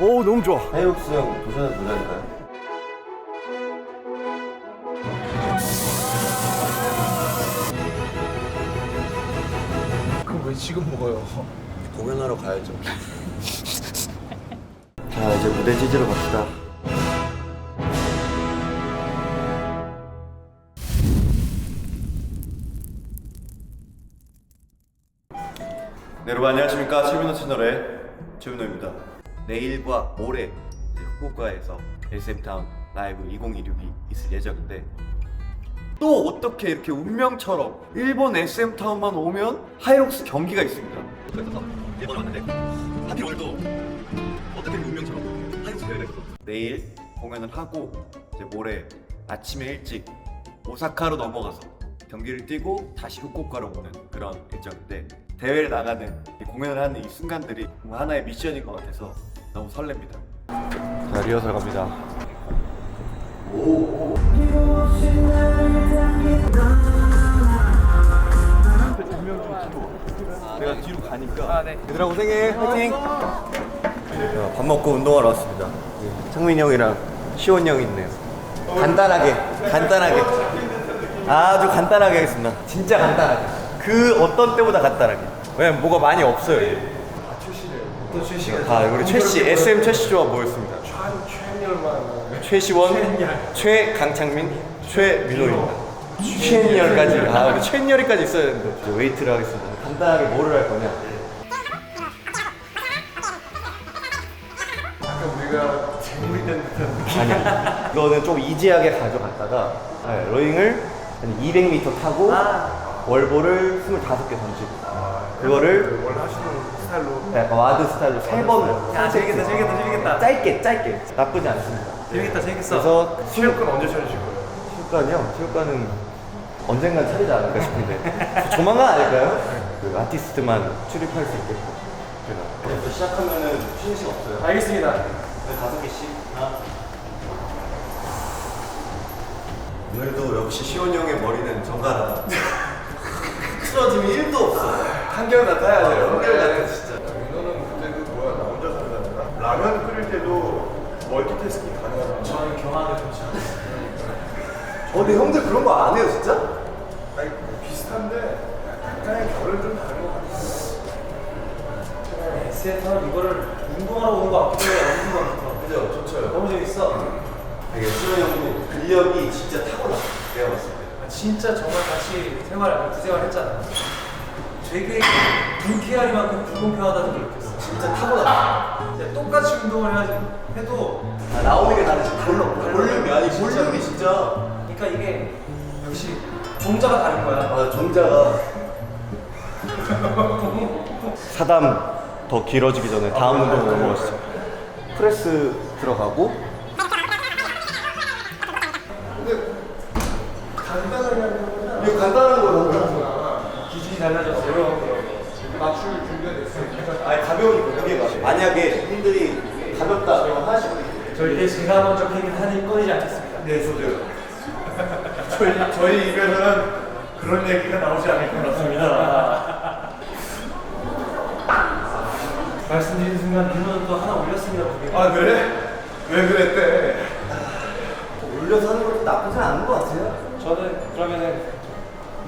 오 너무 좋아. 하이록스 형 도전은 도전일까요? 그럼 왜 지금 먹어요? 공연하러 가야죠. 자 이제 무대 찢으러 갑시다. 네, 여러분 안녕하십니까 최민호 채널의. 내일과 모레 후쿠오카에서 SM타운 라이브 2016이 있을 예정인데 또 어떻게 이렇게 운명처럼 일본 SM타운만 오면 하이록스 경기가 있습니다. 그래서 일본 왔는데 하필 오늘도 어떻게 운명처럼 하이록스 경기가 있어. 내일 공연을 하고 이제 모레 아침에 일찍 오사카로 넘어가서 경기를 뛰고 다시 후쿠오카로 오는 그런 일정인데 대회를 나가는 이 공연을 하는 이 순간들이 뭔가 하나의 미션인 것 같아서 너무 설렙니다. 자 리허설 갑니다. 내가 뒤로 가니까 아, 네. 얘들아 고생해. 화이팅. 자, 밥 먹고 운동하러 왔습니다. 예, 창민이 형이랑 시원 형이 있네요. 간단하게, 간단하게. 아주 간단하게 하겠습니다. 진짜 간단하게. 그 어떤 때보다 간단하게. 왜냐면 뭐가 많이 없어요. 이게. 또 출시가 다 우리 최씨, SM 최씨 조합 모였습니다. 최시원, 최강창민, 최민호입니다. 최니열까지. 아, 우리 최니열이까지 있어야 되는데. 이제 웨이트를 하겠습니다. 간단하게 뭐를 할 거냐. 우리가 재물이 된 듯한 느낌. 아니야. 이거는 좀 이지하게 가져갔다가 네, 로잉을 한 200m 타고 월보를 25개 던지고 그거를 원래 하시는 스타일로. 약간 와드 스타일로 세 번을 야 재밌겠다 재밌겠다 재밌겠다. 짧게 짧게 나쁘지 않습니다. 재밌겠다 재밌겠어. 그래서 체육관 언제 차리실 거예요? 체육관이요? 체육관은 언젠간 차리지 않을까 싶은데 조만간 아닐까요? 그 아티스트만 출입할 수 있게끔 제가 그래서 시작하면은 쉬는 시간 없어요. 알겠습니다. 네, 다섯 개씩 하나. 오늘도 역시 시원 형의 머리는 정갈하다. 쓰러짐이 1도 없어. 한결 같아야 돼요. 한결 같아 진짜. 민호는 그때 그 뭐야 나 혼자 산다는가? 라면 끓일 때도 멀티태스킹 가능하다. 저는 경화를 좋지 않아요. 어, 근데 형들 그런 거 안 해요 진짜? 아니 뭐 비슷한데 약간의 결은 좀 다른 것 같아. SF는 이거를 운동하러 오는 거 같기도 해. 어느 것 같아. 그죠? 좋죠. 너무 재밌어. 되게 시원 형도 근력이 진짜 타고나. 내가 봤을 때. 아, 진짜 정말 같이 생활, 구생활 했잖아. 되게 불쾌하리만큼 불공평하다는 걸 느꼈어. 진짜 타고나. 진짜 똑같이 운동을 해야지 해도 아, 나오는 게 다르지. 볼륨, 볼륨이 아니 볼륨이 진짜. 그러니까 이게 역시 종자가 다른 거야. 아, 종자가 사담 더 길어지기 전에 다음 운동으로 넘어가시죠. 프레스 들어가고 간단하게 하면 이거 간단한 거잖아. 기준이 달라졌어요. 맞출 준비가 됐으니까. 아니 가벼우니까 무게가. 만약에 형들이 가볍다 그러면 하나씩 절대 제가 먼저 폐기하는 꺼내지 않겠습니다. 네, 저도요. 저희 저희 입에서는 그런 얘기가 나오지 않을 것 같습니다. 말씀드린 순간 민호는 또 하나 올렸습니다. 그게. 아 그래? 왜 그랬대? 올려서 하는 것도 나쁘지 않은 것 같아요. 저는 그러면은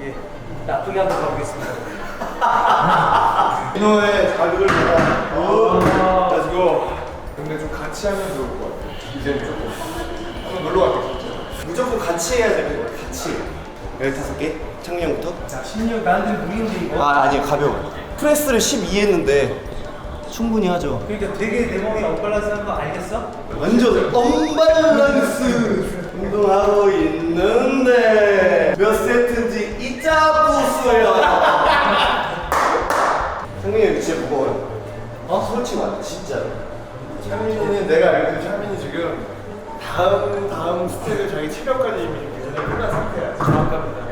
예 나쁘게 한번 가보겠습니다. 민호의 자극을 받아. 아. 가지고 근데 좀 같이 하면 좋을 것 같아. 이제 조금 한번 놀러 갈게 진짜. 무조건 같이 해야 되는 거예요. 같이. 15개? 창량부터? 자 16 나한테 무리인데 이거. 아, 아니요. 가벼워. 프레스를 12 했는데 충분히 하죠. 그러니까 되게 내 몸이 엇발라서한 거 알겠어? 완전 언밸런스 운동하고 있는데 몇 세트인지 잊자부수요 상민이 형 진짜 무거워요 어? 솔직히 말해 진짜로 차민이는 내가 알기로 차민이 지금 다음 다음 스텝을 자기 체력까지 이미 굉장히 끝난 상태야. 정확합니다.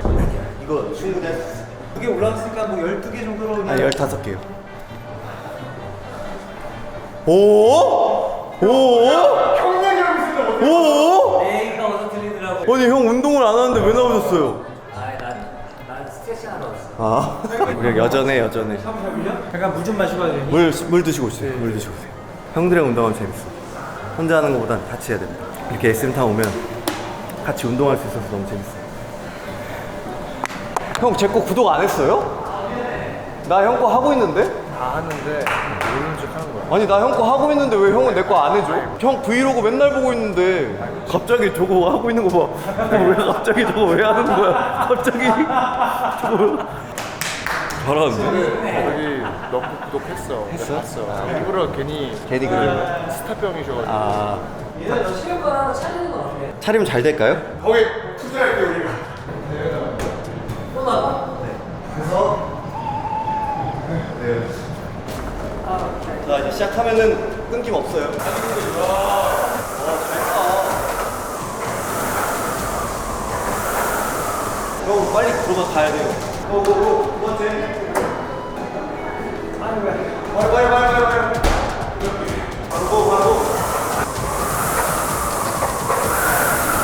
이거 충분히 할수 있어 그게 올라왔으니까 뭐 12개 정도로 아 15개요 오? 오? 형량이라고 있으면 어때? 오? 내가 어서 들리더라고. 아니 형 운동을 안 하는데 왜 나오셨어요? 아 우리 여전해 여전해 샤브샤브요? 잠깐 물 좀 마시고 와야 돼. 물, 물 드시고 오세요 물 드시고 오세요 형들이랑 운동하면 재밌어. 혼자 하는 것보단 같이 해야 됩니다. 이렇게 SM타운 오면 같이 운동할 수 있어서 너무 재밌어. 형, 제 거 구독 안 했어요? 나 형 거 하고 있는데? 다 하는데 모르는 척 하는 거야. 아니 나 형 거 하고 있는데 왜 형은 내 거 안 해줘? 형 브이로그 맨날 보고 있는데 갑자기 저거 하고 있는 거 봐. 왜 갑자기 저거 왜 하는 거야? 갑자기 저거 잘하는데? 여기 너 구독했어. 했어? 봤어. 일부러 괜히 괜히 그러는 거야? 스타병이셔가지고. 아너 체육관 하나 차리는 건 어때? 차리면 잘 될까요? 거기 투자할게 우리가. 또 나가? 자 이제 시작하면은 끊김 없어요. 형 빨리 들어가 가야 돼요. 고고고 두 번째. 빨리 빨리 빨리 빨리. 바로 고 바로.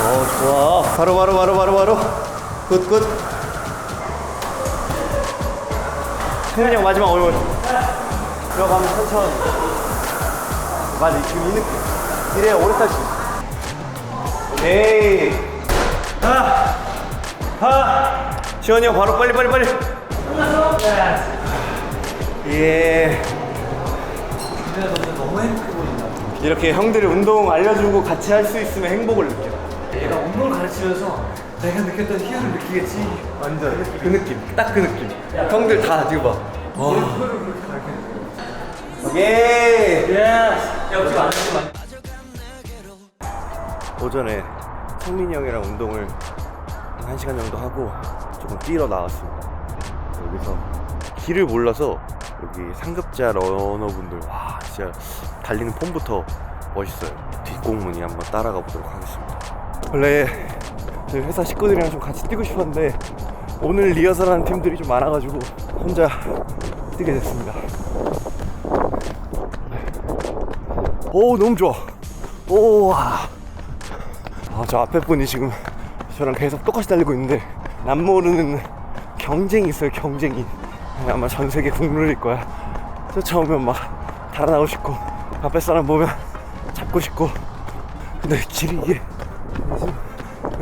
어 좋아. 바로 바로 바로 바로 바로. 굿 굿. 승현이 형 마지막 얼굴. 들어가면 천천히. 맞아, 지금 이 느낌. 이래 오래 탈수 있어. 오케이. 하! 하! 시원이 형 바로 빨리 빨리 빨리. 예. 너무 행복해 보인다 이렇게 형들이 운동 알려주고 같이 할 수 있으면 행복을 느껴. 얘가 운동을 가르치면서 내가 느꼈던 희열을 느끼겠지 완전 그 느낌. 딱 그 느낌. 형들 다 지금 봐. 와. 오케이. 야 지금 안 했지만 오전에 성민이 형이랑 운동을 한 1시간 정도 하고 조금 뛰러 나왔습니다. 여기서 길을 몰라서 여기 상급자 러너분들 와 진짜 달리는 폼부터 멋있어요. 뒷공문이 한번 따라가 보도록 하겠습니다. 원래 저희 회사 식구들이랑 좀 같이 뛰고 싶었는데 오늘 리허설하는 팀들이 좀 많아가지고 혼자 뛰게 됐습니다. 오 너무 좋아. 오 와. 아, 저 앞에 분이 지금 저랑 계속 똑같이 달리고 있는데 남 모르는 경쟁이 있어요 경쟁이 아마 전 세계 국룰일 거야. 쫓아오면 막 달아나고 싶고 앞에 사람 보면 잡고 싶고. 근데 길이 이게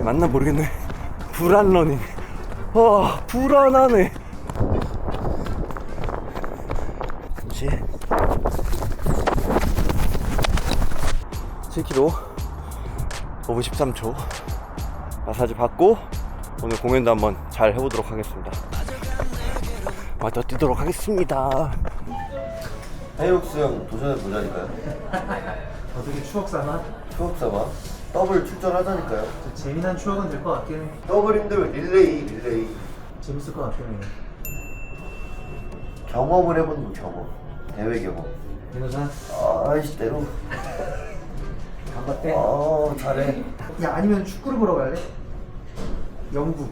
맞나 모르겠네. 불안러닝. 와 불안하네. 그렇지 7km 5분 13초 마사지 받고 오늘 공연도 한번 잘 해보도록 하겠습니다 맞다 뛰도록 하겠습니다. 해육 수영 도전해 보자니까요. 어떻게 추억 삼아? 추억 삼아? 더블 출전하자니까요. 재미난 추억은 될 것 같긴 해. 더블 힘들면 릴레이 릴레이? 재밌을 것 같긴 해 경험을 해보는 거 경험. 대회 경험. 민호산 아이씨 때로. 반갑대. 어 잘해. 야 아니면 축구를 보러 갈래? 영국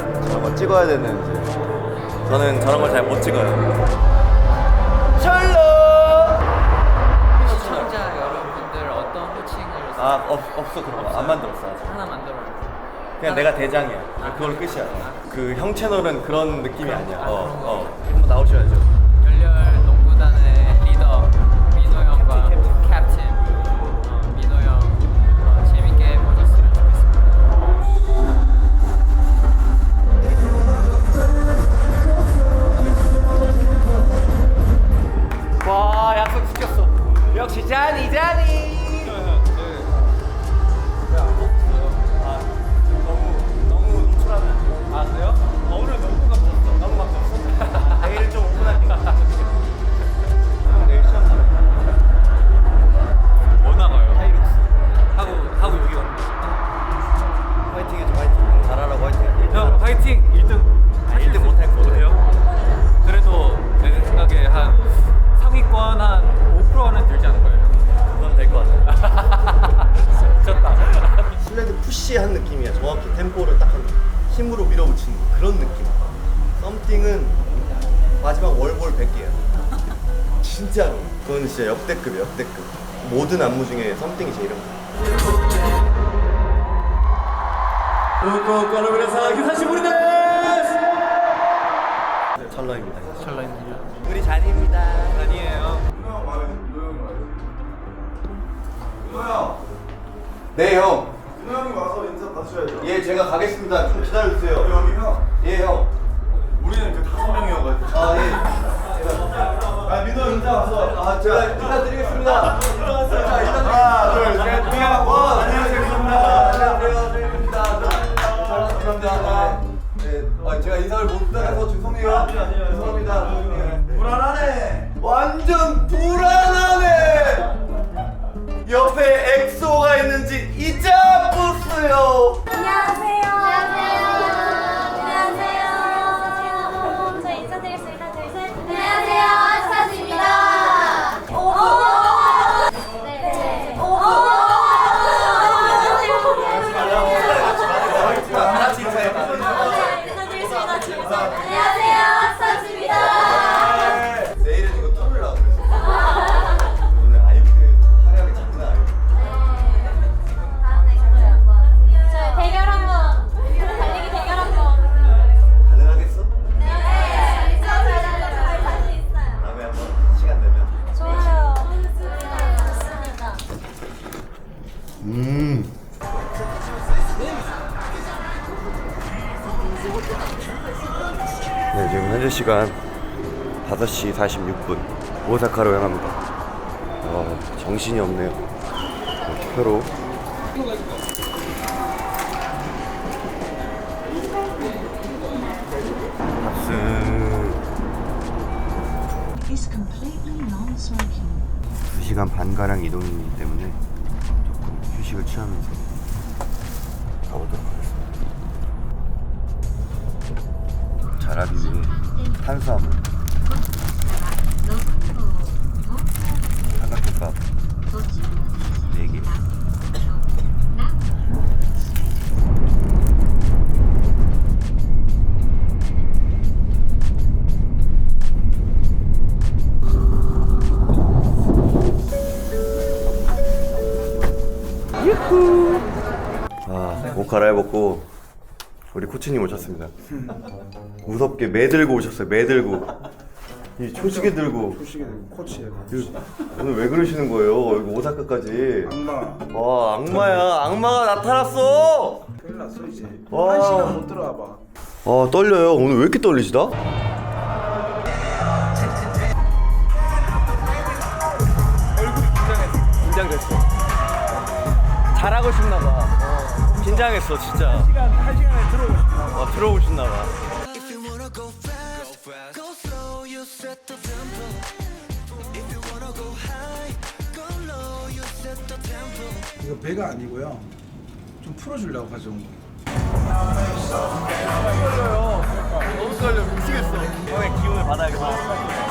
저런 거 찍어야 되는데 저는 저런 걸 잘 못 찍어요. 시청자 여러분들 어떤 호칭을 아 없, 없어 그런 거 안 만들었어 아직. 하나 만들어 그냥 내가 대장이야. 그걸로 끝이야 그 형 채널은 그런 느낌이 아니야. 아, 어, 그런 거. 어. 한번 나오셔야죠 역시 모든 안무 중에 썸띵이 제일 힘들어. 찰나입니다. 찰나입니다. 우리 잔입니다. 말해. 형 말해. 형. 네 형. 민호 형이 와서 인사 받으셔야죠. 예 제가 가겠습니다. 좀 기다려주세요. 여기 형. 예 형. 우리는 그 다섯 명이어가지고. 아 예. 아 민호 형 인사 와서. 아 제가 인사드리겠습니다. 둘, 셋, 넷, 원. 안녕하세요, 민호입니다. 안녕하세요 저희입니다. 감사합니다. 네. 아 제가 인사를 못 드려서 죄송해요. 죄송합니다. 불안하네. 완전 불안하네. 옆에 엑소가 있는지 보세요. 안녕하세요. 안녕하세요. 46분 오사카로 향합니다. 어, 정신이 없네요. completely non-smoking. 2시간 반가량 이동이기 때문에 조금 휴식을 취하면서 가보도록 하겠습니다. 잘하기 위해 탄수화물 삼각김밥 4개 아, 옷 갈아입었고 우리 코치님 오셨습니다. 무섭게 매 들고 오셨어요. 매 들고 이 초시계 들고 소식에 코치예요. 이거 오늘 왜 그러시는 거예요? 여기 오사카까지. 악마. 와 악마야. 악마가 나타났어. 큰일 났어 이제. 와. 한 시간 못 들어와 봐. 아 떨려요. 오늘 왜 이렇게 떨리시다? 긴장됐어. 잘하고 싶나 봐. 긴장했어 진짜. 시간 한 시간에 들어오고 싶나 봐. 어, 들어오고 싶나 봐. 이거 배가 아니고요. 좀 풀어주려고 가져온 거. 너무 떨려 미치겠어. 형의 기운을 받아야겠다.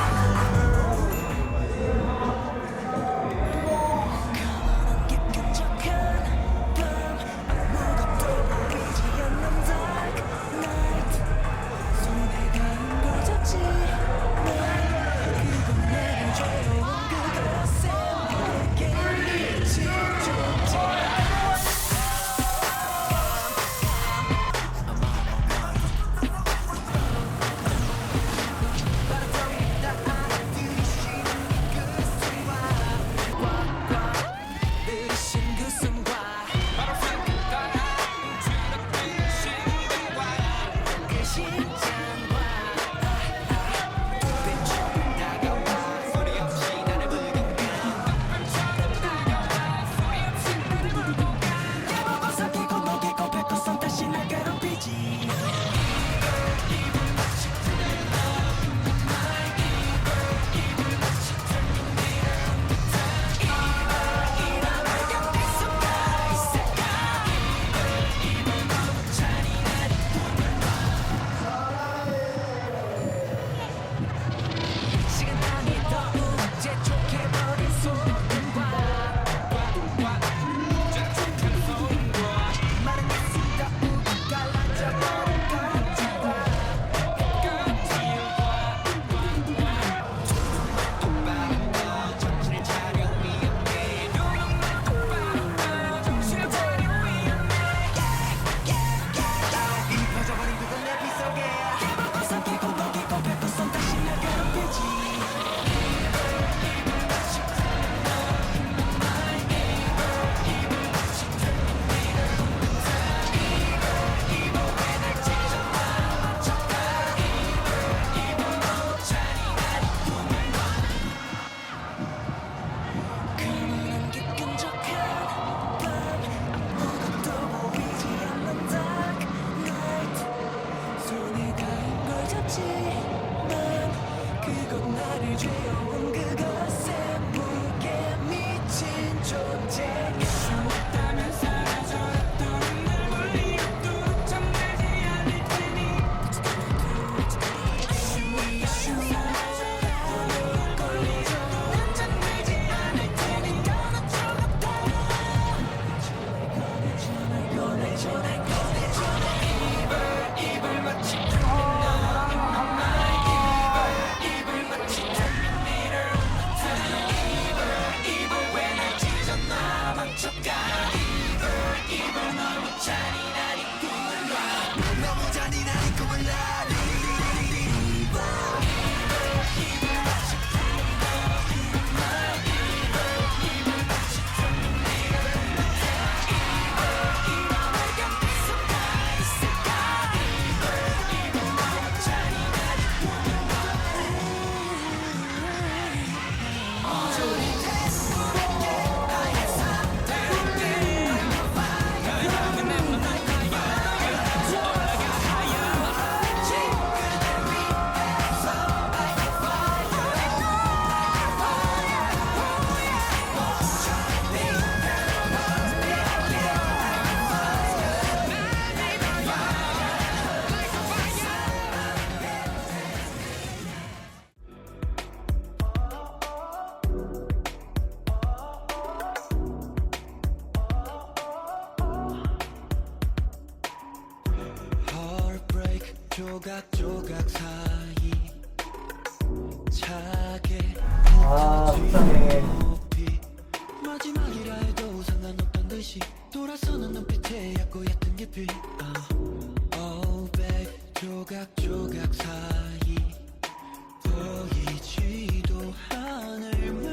보이지도 않을 맘에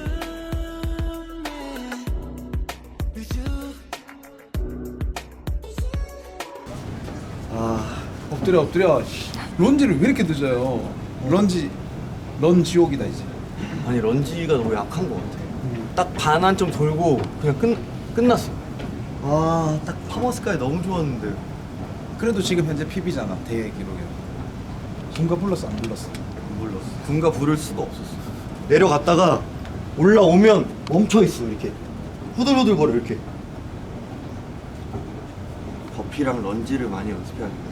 아 엎드려 엎드려. 씨, 런지를 왜 이렇게 늦어요? 런지 런 지옥이다 이제. 아니 런지가 너무 약한 것 같아. 딱 반환 좀 돌고 그냥 끝 끝났어. 아딱 파머스까지 너무 좋았는데. 그래도 지금 현재 PB잖아 대회 기록에. 중가 불렀어 안 불렀어? 안 불렀어. 군가 부를 수가 없었어. 내려갔다가 올라오면 멈춰 있어 이렇게 후들후들 거려 이렇게. 버피랑 런지를 많이 연습해야겠다.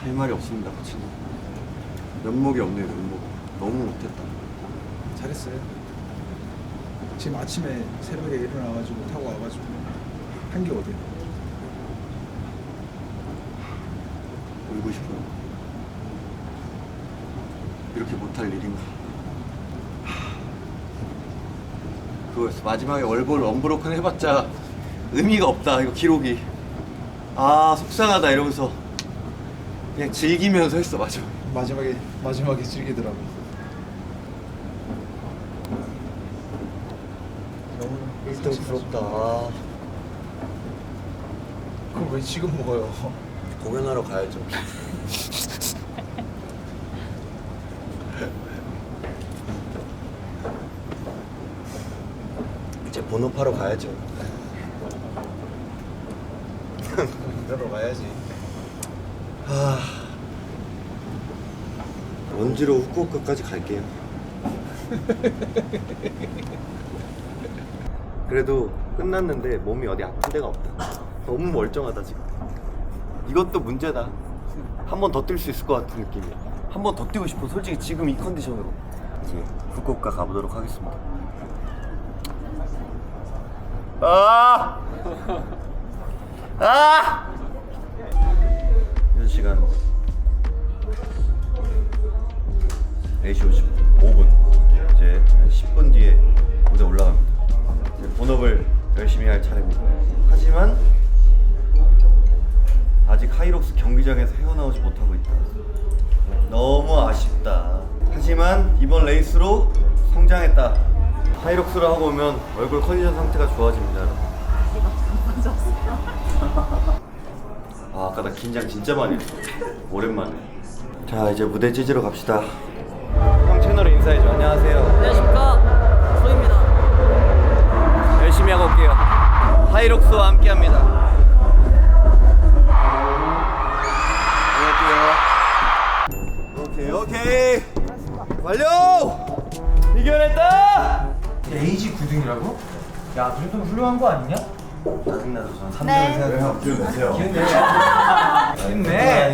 할 말이 없습니다, 코치님. 면목이 없네요, 면목. 너무 못했다. 잘했어요. 지금 아침에 새벽에 일어나가지고 타고 와가지고 한 게 어디야? 울고 싶어요. 이렇게 못할 일인가. 하, 그거였어. 마지막에 월볼 언브로큰 해봤자 의미가 없다. 이거 기록이. 아 속상하다 이러면서 그냥 즐기면서 했어 마지막에. 마지막에 마지막에 즐기더라고. 너무 1등 부럽다. 아, 그럼 왜 지금 먹어요? 공연하러 가야죠. 본업하러 가야죠. 그러러 가야지. 아, 원지로 후쿠오카까지 갈게요. 그래도 끝났는데 몸이 어디 아픈 데가 없다. 너무 멀쩡하다 지금. 이것도 문제다. 한 번 더 뛸 수 있을 것 같은 느낌이야. 한 번 더 뛰고 싶어. 솔직히 지금 이 컨디션으로. 이제 후쿠오카 가보도록 하겠습니다. 아! 아! 현 시간. 4시 55분. 이제 한 10분 뒤에 무대 올라갑니다. 이제 본업을 열심히 할 차례입니다 하지만 아직 하이록스 경기장에서 헤어나오지 못하고 있다. 너무 아쉽다. 하지만 이번 레이스로 성장했다 하이록스를 하고 오면 얼굴 컨디션 상태가 좋아집니다 여러분. 아 아까 나 긴장 진짜 많이 했어. 오랜만에. 자 이제 무대 찢으러 갑시다. 형 채널에 인사해줘. 안녕하세요. 안녕하십니까? 소입니다. 열심히 하고 올게요. 하이록스와 함께 합니다. 안녕하세요. 오케이 오케이. 완료! 이겨냈다! 에이지 9등이라고? 야, 그 정도면 훌륭한 거 아니냐? 짜증나서 저는 3등을 네. 생각하고 기운 내세요. 기운 내. 기운 내.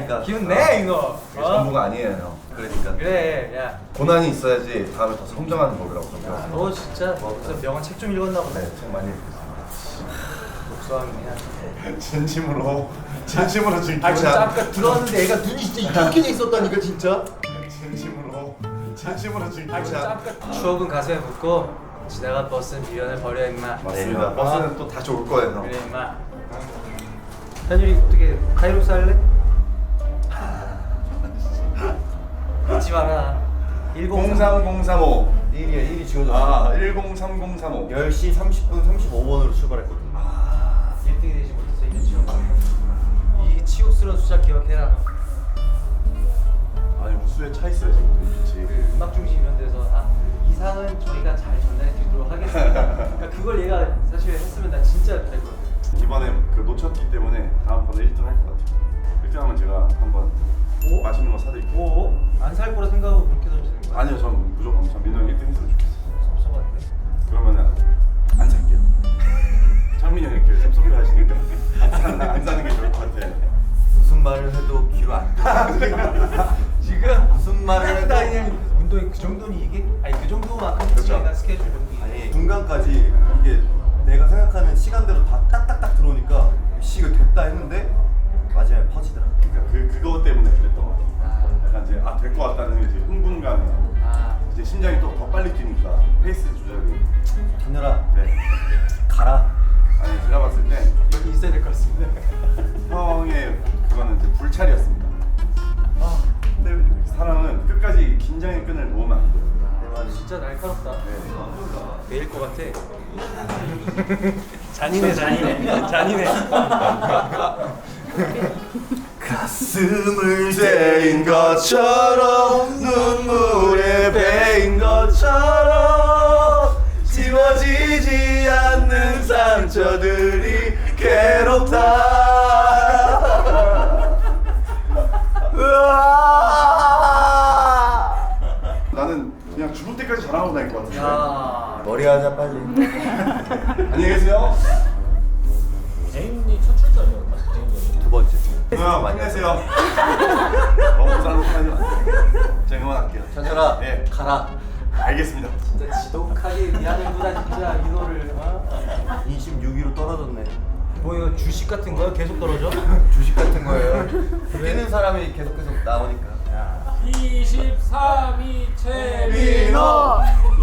그러니까. 기운 내 이거. 이게 어? 전부가 아니에요 형. 그러니까 그래, 야. 고난이 있어야지 다음에 더 성장하는 법이라고 생각해요. 너 진짜 뭐 무슨 명언 책 좀 읽었나 보네. 네, 책 많이 읽었어요. 독서왕이야. 진심으로 진심으로 지금 아 진짜 아까 들어왔는데 애가 눈이 진짜 이렇게 돼 있었다니까 진짜. 진심으로 진심으로 지금 아 진짜 아까 추억은 가슴에 묻고 지나간 버스는 미련을 버려 임마. 맞습니다. 네. 버스는 또 다시 올 거예요. 형. 그래 임마. 현율이 어떻게 카이로스 할래? 잊지 마라. 103 03035 1위에 1위 지워졌어 아 103035 10시 30분 35번으로 출발했거든 1등이 되지 못해서 이제 치욕. 이 치욕스러운 숫자 기억해라. 아니 무수에 차 있어요 지금 그치 그 음악 중심 이런 데서 아 이상은 저희가 잘 전달해 드리도록 하겠습니다. 그러니까 그걸 얘가 사실 했으면 나 진짜 됐거든. 이번에 그 놓쳤기 때문에 다음번에 1등 할 것 같아요 1등 하면 제가 한번 오? 맛있는 거 사드릴게요 오? 안 살 거라 생각하고 그렇게 던지는 거야? 아니요 전 무조건 전 민호 형 1등 했으면 좋겠어요 섭섭한데. 그러면은 안 살게요 창민이 형이 이렇게 섭섭해 하시니까 안, 안 사는 게 좋을 것 같아요 무슨 말을 해도 귀로 안 지금 무슨 말을 해도 운동이 그 정도니 이게? 아니 그 정도만큼 그렇죠. 저희가 스케줄 정도 아니 중간까지 이게 내가 생각하는 시간대로 다 딱딱딱 들어오니까 씨 이거 됐다 했는데 마지막에 퍼지더라 그러니까 그, 그거 때문에 그랬던 것 같아요 약간 이제 아 될 것 같다는 이제 흥분감에 아 이제 심장이 또 더 빨리 뛰니까 페이스 조절이 하늘아 네. 가라 아니 제가 봤을 때 여기 있어야 될 것 같습니다. 형의 그거는 이제 불찰이었습니다 아 근데 사람은 끝까지 긴장의 끈을 놓으면 안 돼요 아, 진짜 날카롭다. 네. 내일 것 같아. 잔인해 잔인해 잔인해. 가슴을 재인 것처럼 눈물에 베인 것처럼 지워지지 않는 상처들이 괴롭다 나는 그냥 죽을 때까지 자랑하고 다닐 것 같은데. 야. 머리 하자 빨리. 안녕히 계세요. 제인이 첫 출전이었나? 두 번째. 형 힘내세요. 너무 부산하지 마세요. 제가 응원할게요. 찬철아 네. 가라. 알겠습니다. 진짜 지독하게 미안해 보다 진짜 민호를. 어? 26위로 떨어졌네 뭐 이거 주식 같은 거야? 계속 떨어져? 주식 같은 거예요. 뛰는 사람이 계속 계속 나오니까. 23위 민호.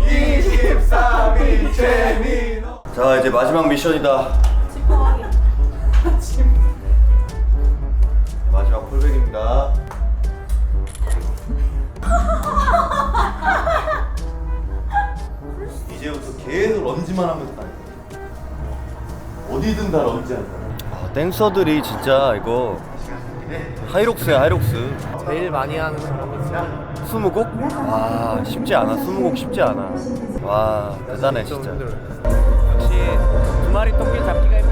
23위 최민호. 자 이제 마지막 미션이다. 지퍼하기. 마지막 폴백입니다. 이제부터 계속 런지만 하면서 어디든 다 런지한다. 아, 댄서들이 진짜 이거 하이록스야 하이록스. 제일 많이 하는 사람이 스무 곡? 와 쉽지 않아. 스무 곡 쉽지 않아. 와 대단해 진짜. 역시 두 마리 토끼 잡기가 힘들다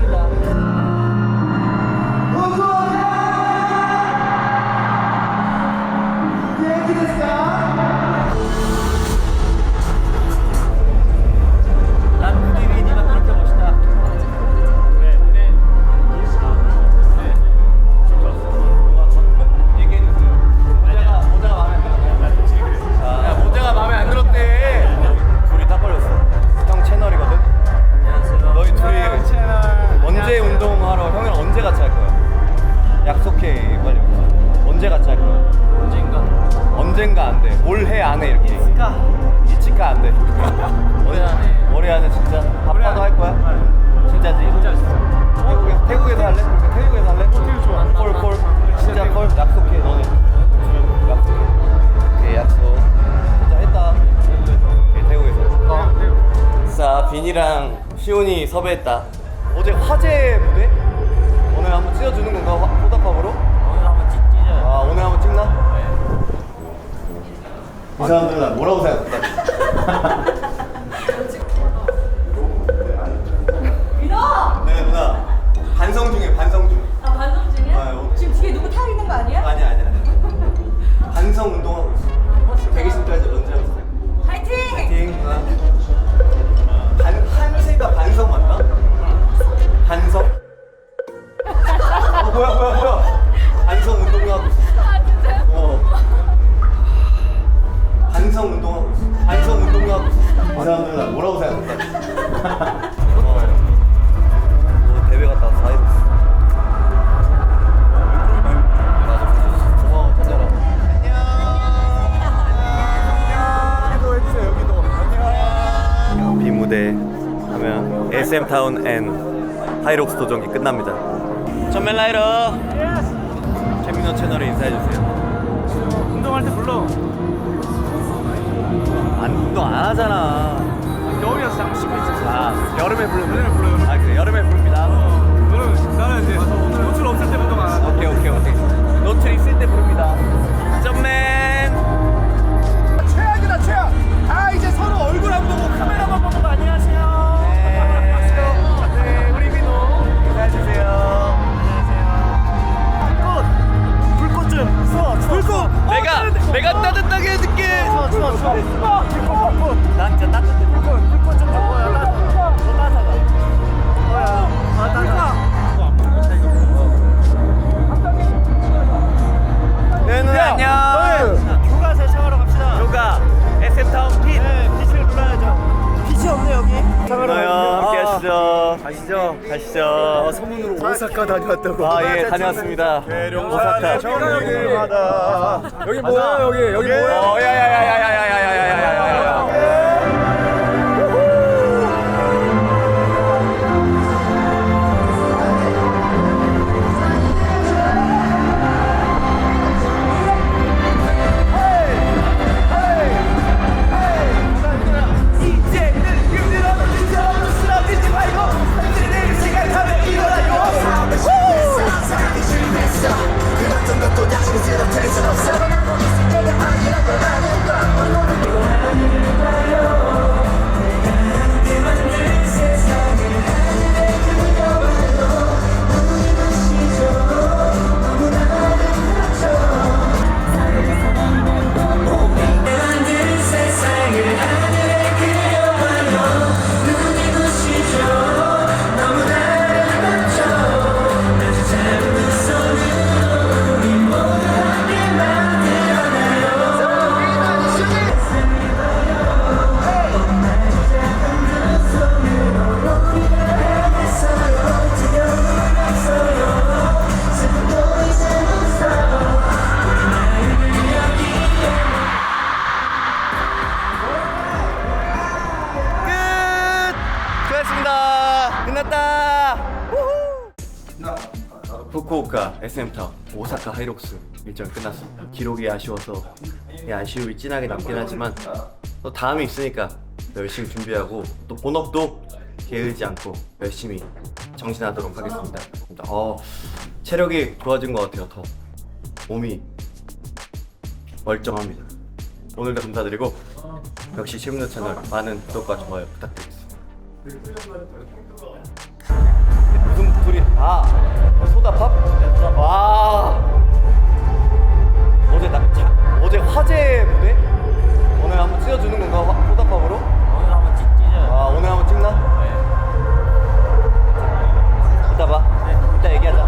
섭외했다. 타운 앤 하이록스 도전기 끝납니다. 오사카 다녀왔다고 아 예 다녀왔습니다. 오사카. 정일마다 여기 뭐야 여기 여기 뭐야? 어 야야야야야야야야야야야. 후쿠오카 SM 타운 오사카 하이록스 일정 끝났습니다. 기록이 아쉬워서 이 아쉬움이 진하게 남긴 하지만 또 다음이 있으니까 더 열심히 준비하고 또 본업도 게으르지 않고 열심히 정진하도록 하겠습니다. 어 체력이 좋아진 것 같아요. 더 몸이 멀쩡합니다. 오늘도 감사드리고 역시 최민호 채널 많은 구독과 좋아요 부탁드리겠습니다. 소리 아 소다팝? 와 어제 나, 자, 어제 화제 무대? 오늘 한번 찢어주는 건가 화, 소다 밥으로 오늘 한번 찢, 찢어 아 오늘 한번 찍나? 네 이따 봐 네. 이따 얘기하자